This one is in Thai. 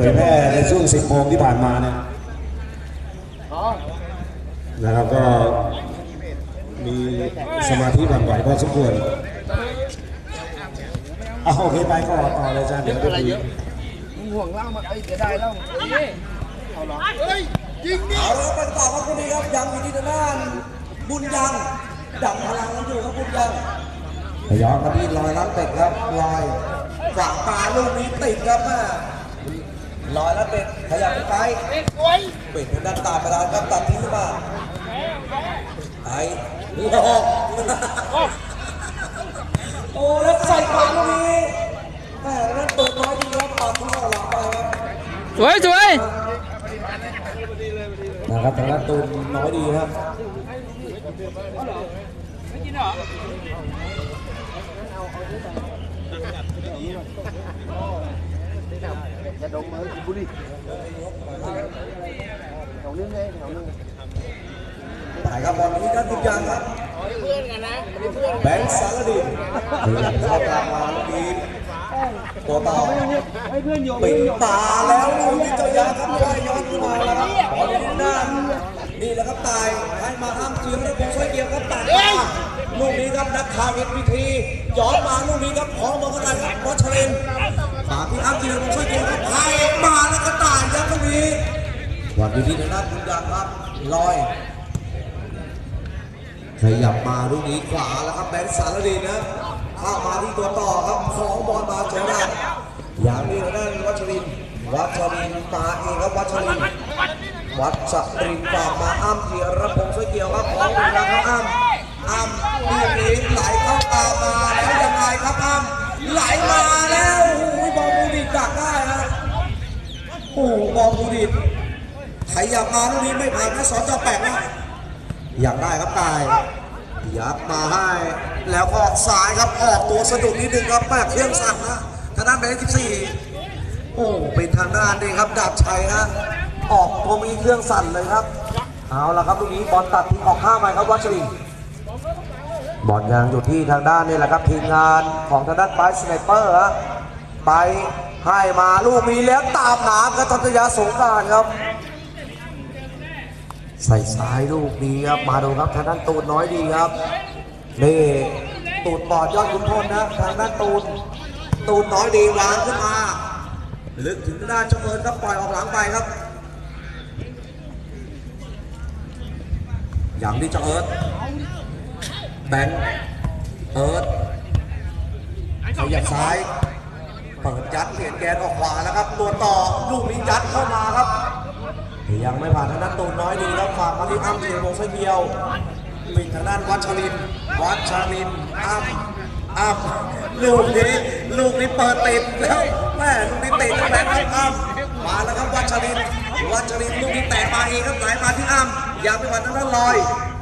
เผยแพร่ในช่วง 10 โมงที่ผ่านมาเนี่ยนะครับก็มีสมาธิหวั่นไหวพอสมควรเอาโอเคไปก็ต่อเลยจ้าเดี๋ยวไปคุยมึงห่วงเล่ามาไอ้ยเสียดายเล่านี่เอาหรอเอาละครับไปต่อครับคนนี้ครับยังอยู่ที่ทางด้านบุญยังดับพลังกันอยู่ครับบุญยังพยายามมาที่ลอยลัดเป็ดครับลอยขวางปลาลูกนี้ติดครับแม่ ลอยลัดเป็ดขยับไปเป็ดทางด้านตาประดานครับตัดทิ้งขึ้นมาไอ้หลอกโอ้แล้วใส่ปากลูกนี้แม่นั่นเปิดน้อยดีครับปากที่เข้าหลังไปครับสวยสวยนะครับทางด้านตูนน้อยดีครับอย่าดมมือ กินบุหรี่แถวนึงไงแถวนึงถ่ายครับบอลนี้ด้านบุญยังครับแบงค์สารดินพยายามเข้ากลางมาลูกนี้ตัวต่อปิดตาแล้วลูกนี้เจ้ายาครับย้อยย้อนขึ้นมาแล้วครับบอลนี้หน้านี่แหละครับตายให้มาห้ามเสียงแล้วพงช่วยเกียร์ครับตัดมาลูกนี้ครับนักข่าวเห็นพิธีย้อนมาลูกนี้ครับของมากันครับบอลเชลิน วันพิธีทางด้านบุญยังครับลอย ขยับมาลูกนี้ขวาแล้วครับแบงค์สารดีนะข้ามาที่ตัวต่อครับของบอลมาเจอได้อย่างนี้ทางด้านวัชรินวัชรินมาเองครับวัชรินวัชรินทร์ฝากมาอ้ำเกียรพงศ์สเกียวครับของบุญยังครับอ้ำอ้ำลูกนี้ไหลเข้าตามาแล้วยังไงครับอ้ำไหลมาแล้วโอ้ยบอลบูดิตดักได้ฮะโอ้บอลบูดิ ตขยับมาลูกนี้ไม่ผ่านนะสอนจอแปลกนะ อยากได้ครับตายยัดมาให้ แล้วออกซ้ายครับออกตัวสะดุดนิดนึงครับแม่เครื่องสั่นนะทางด้านเบสิบสี่โอ้เป็นทางด้านนี่ครับดาบชัยนะออกตัวมีเครื่องสั่นเลยครับ เอาละครับลูกนี้บอลตัดทิ้งออกข้างไปครับวัชรินบอลยังอยู่ที่ทางด้านนี่แหละครับทีมงานของทางด้านไปสไนเปอร์ฮะไปให้มาลูกนี้แล้วตามหาครับทัตยาสงการครับ ใส่ซ้ายลูกนี้ครับ มาดูครับทางด้านตูนน้อยดีครับนี่ตูนปอดยอดขุนพลนะทางด้านตูนตูนน้อยดีวางขึ้นมาลึกถึงด้านจ้าเอิญครับปล่อยออกหลังไปครับ อย่างที่จ้าเอิร์ธแบงค์เอิร์ธขยับซ้ายเปิดยัดเปลี่ยนแกนออกขวาแล้วครับ ตัวต่อลูกนี้ยัดเข้ามาครับ ยังไม่ผ่านทางด้านตูนน้อยดีแล้วฝากมาที่อ้ำเจียวงไส้เดียวปิดทางด้านวัชริน วัชรินอ้ำอ้ำลูกนี้ลูกนี้เปิดติดแล้วแม่ลูกนี้ติดแล้วครับอ้ำมาแล้วครับวัชริน วัชรินลูกนี้แตะมาเองครับไหลมาที่อ้ำยังไม่ผ่านทางด้านลอย